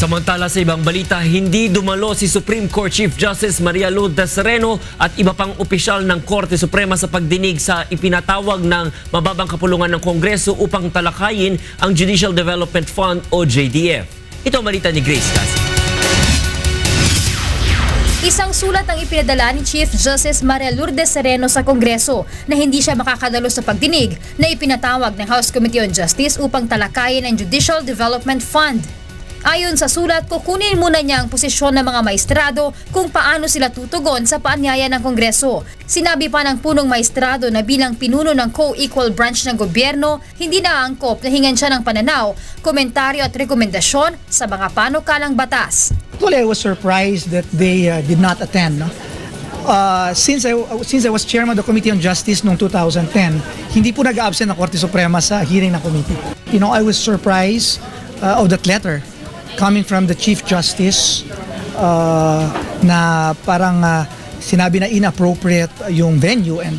Samantala sa ibang balita, hindi dumalo si Supreme Court Chief Justice Maria Lourdes Sereno at iba pang opisyal ng Korte Suprema sa pagdinig sa ipinatawag ng mababang kapulungan ng Kongreso upang talakayin ang Judicial Development Fund o JDF. Ito ang balita ni Grace Cassie. Isang sulat ang ipinadala ni Chief Justice Maria Lourdes Sereno sa Kongreso na hindi siya makakadalo sa pagdinig na ipinatawag ng House Committee on Justice upang talakayin ang Judicial Development Fund. Ayon sa sulat, kukunin muna niya ang posisyon ng mga maestrado kung paano sila tutugon sa paanyaya ng Kongreso. Sinabi pa ng punong maestrado na bilang pinuno ng co-equal branch ng gobyerno, hindi na angkop na hingan siya ng pananaw, komentaryo at rekomendasyon sa mga panukalang batas. Actually, I was surprised that they uh, did not attend. No? Uh, since I since I was chairman of the Committee on Justice noong 2010, hindi po nag-absent ng Korte Suprema sa hearing ng committee. You know, I was surprised uh, of that letter coming from the Chief Justice uh, na parang uh, sinabi na inappropriate yung venue and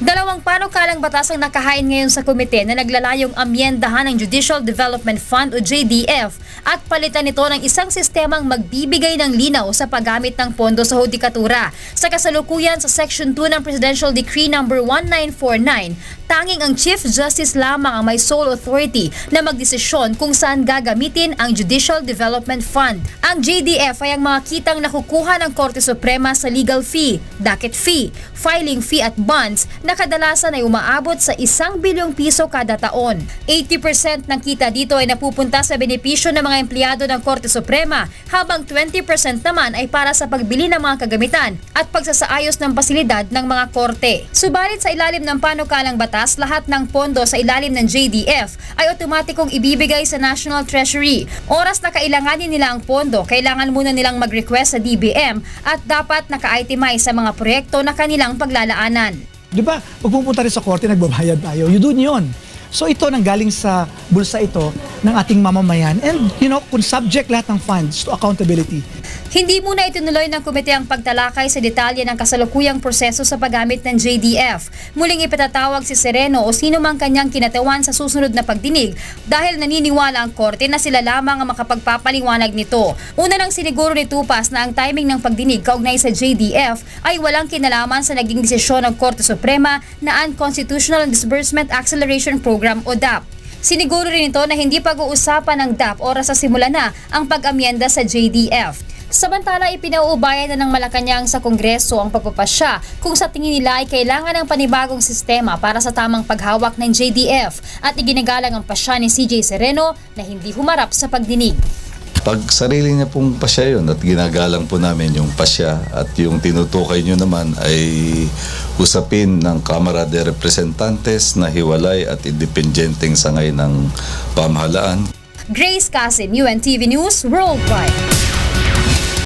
Dalawang panukalang batas ang nakahain ngayon sa komite na naglalayong amyendahan ng Judicial Development Fund o JDF at palitan ito ng isang sistemang magbibigay ng linaw sa paggamit ng pondo sa hudikatura. Sa kasalukuyan sa Section 2 ng Presidential Decree No. 1949, tanging ang Chief Justice lamang ang may sole authority na magdesisyon kung saan gagamitin ang Judicial Development Fund. Ang JDF ay ang mga kitang nakukuha ng Korte Suprema sa legal fee, docket fee, filing fee at bonds na kadalasan ay umaabot sa isang bilyong piso kada taon. 80% ng kita dito ay napupunta sa benepisyo ng mga empleyado ng Korte Suprema habang 20% naman ay para sa pagbili ng mga kagamitan at pagsasaayos ng pasilidad ng mga korte. Subalit sa ilalim ng panukalang batas, lahat ng pondo sa ilalim ng JDF ay otomatikong ibibigay sa National Treasury. Oras na kailanganin nila ang pondo, kailangan muna nilang mag-request sa DBM at dapat naka-itemize sa mga proyekto na kanilang paglalaanan. Di ba, pag pupunta rin sa korte, nagbabayad tayo. You do yun. So ito nanggaling sa bulsa ito ng ating mamamayan. And you know, kung subject lahat ng funds to accountability, Hindi muna itinuloy ng komite ang pagtalakay sa detalye ng kasalukuyang proseso sa paggamit ng JDF. Muling ipatatawag si Sereno o sino mang kanyang kinatawan sa susunod na pagdinig dahil naniniwala ang korte na sila lamang ang makapagpapaliwanag nito. Una nang siniguro ni Tupas na ang timing ng pagdinig kaugnay sa JDF ay walang kinalaman sa naging desisyon ng Korte Suprema na Unconstitutional Disbursement Acceleration Program o DAP. Siniguro rin ito na hindi pag-uusapan ng DAP oras sa simula na ang pag-amyenda sa JDF. Samantala, ipinauubayan na ng Malacanang sa Kongreso ang pagpapasya kung sa tingin nila ay kailangan ng panibagong sistema para sa tamang paghawak ng JDF at iginagalang ang pasya ni CJ Sereno na hindi humarap sa pagdinig. Pag sarili niya pong pasya yun at ginagalang po namin yung pasya at yung tinutukay nyo naman ay usapin ng Kamara de Representantes na hiwalay at independenteng sangay ng pamahalaan. Grace Casin, UNTV News, Worldwide.